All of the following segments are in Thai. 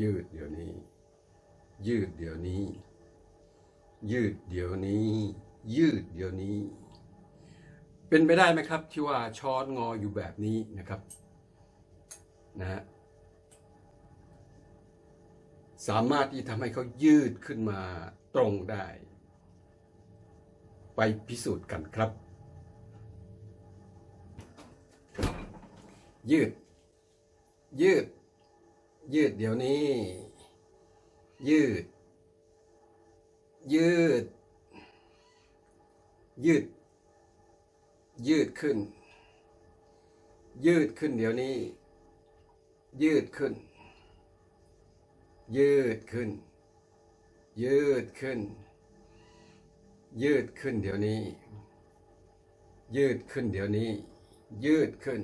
ยืดเดี๋ยวนี้ ยืดเดี๋ยวนี้ ยืดเดี๋ยวนี้ ยืดเดี๋ยวนี้ เป็นไปได้ไหมครับ ที่ว่าช้อนงออยู่แบบนี้นะครับนะฮะสามารถที่ทำให้เขายืดขึ้นมาตรงได้ ไปพิสูจน์กันครับ ยืด ยืด ยืดเดี๋ยวนี้ ยืด ยืด ยืด ยืดขึ้น ยืดขึ้นเดี๋ยวนี้ ยืดขึ้น ยืดขึ้น ยืดขึ้น ยืดขึ้นเดี๋ยวนี้ ยืดขึ้นเดี๋ยวนี้ ยืดขึ้น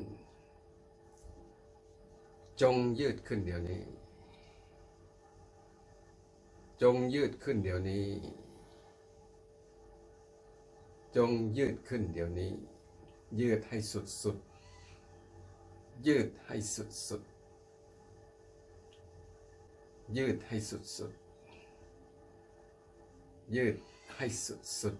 จงยืดขึ้นเดี๋ยวนี้ จงยืดขึ้นเดี๋ยวนี้ จงยืดขึ้นเดี๋ยวนี้ ยืดให้สุดสุด ยืดให้สุดสุด ยืดให้สุดสุด ยืดให้สุดสุด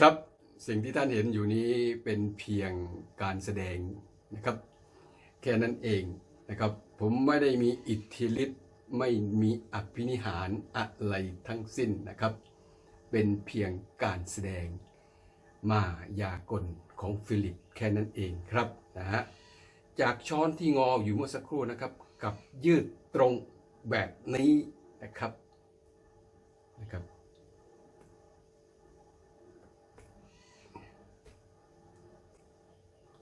ครับสิ่งที่ท่านเห็นอยู่นี้เป็นเพียงการแสดงนะครับ แค่นั้นเองนะครับ ผมไม่ได้มีอิทธิฤทธิ์ไม่มีอภินิหารอะไรทั้งสิ้นนะครับ เป็นเพียงการแสดงมายากลของฟิลิปแค่นั้นเองครับนะฮะจากช้อนที่งออยู่เมื่อสักครู่นะครับ กับยืดตรงแบบนี้นะครับนะครับ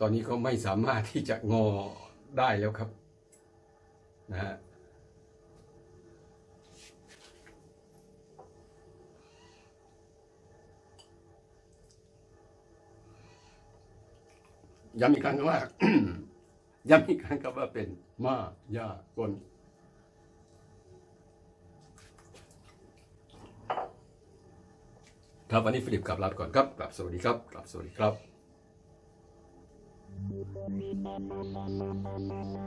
ตอนนี้ก็ไม่สามารถที่จะงอได้แล้วครับนะฮะย้ำอีกครั้งว่าย้ำอีกครั้งครับว่าเป็นมายากลครับวันนี้ฟิลิปกลับลาไปก่อนครับกลับสวัสดีครับกลับสวัสดีครับ Thank you.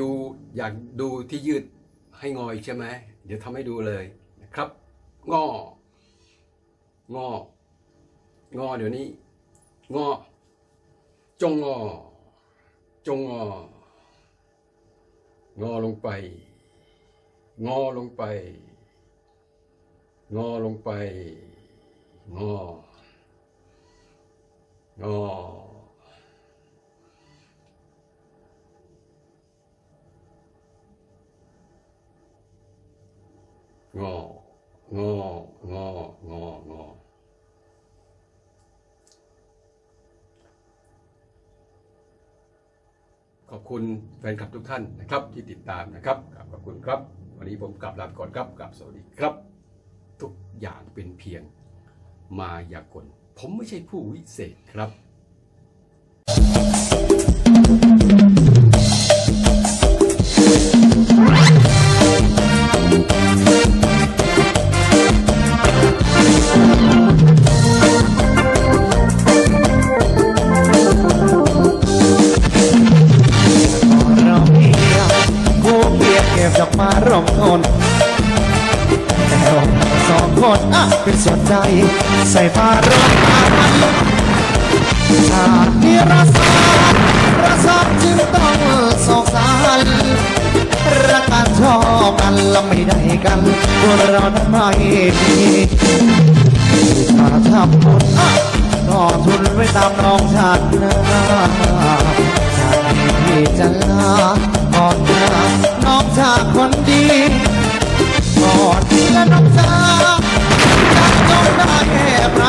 อยู่อยากดูที่ยืดให้งออีกใช่ไหมเดี๋ยวทำให้ดูเลยนะครับ งอ งอ งอเดี๋ยวนี้ งอ จงงอ จงงอ งอลงไป งอลงไป งอลงไป งอ งอ งององององอขอบคุณแฟนคลับทุกท่านนะครับที่ติดตามนะครับ ขอบคุณครับ วันนี้ผมกลับลาไปก่อนครับกลับสวัสดีครับ ทุกอย่างเป็นเพียงมายากลผมไม่ใช่ผู้วิเศษครับ ม้ร่มทนแต่เราสองคนอะเป็นส่วนใจ ใส่ผ้าร่มผ้ามันชาตินี้รักษารักษาจึงต้องสงสารรักกันชอบกันแล้วไม่ได้กันพวกเราทำไมดีถ้าทำบุญอะก็ทุนไว้ตามน้องชาตินะที่จะลาก่อน จากคนดีก่อนที่ละน้องสาวจะจงได้แอบ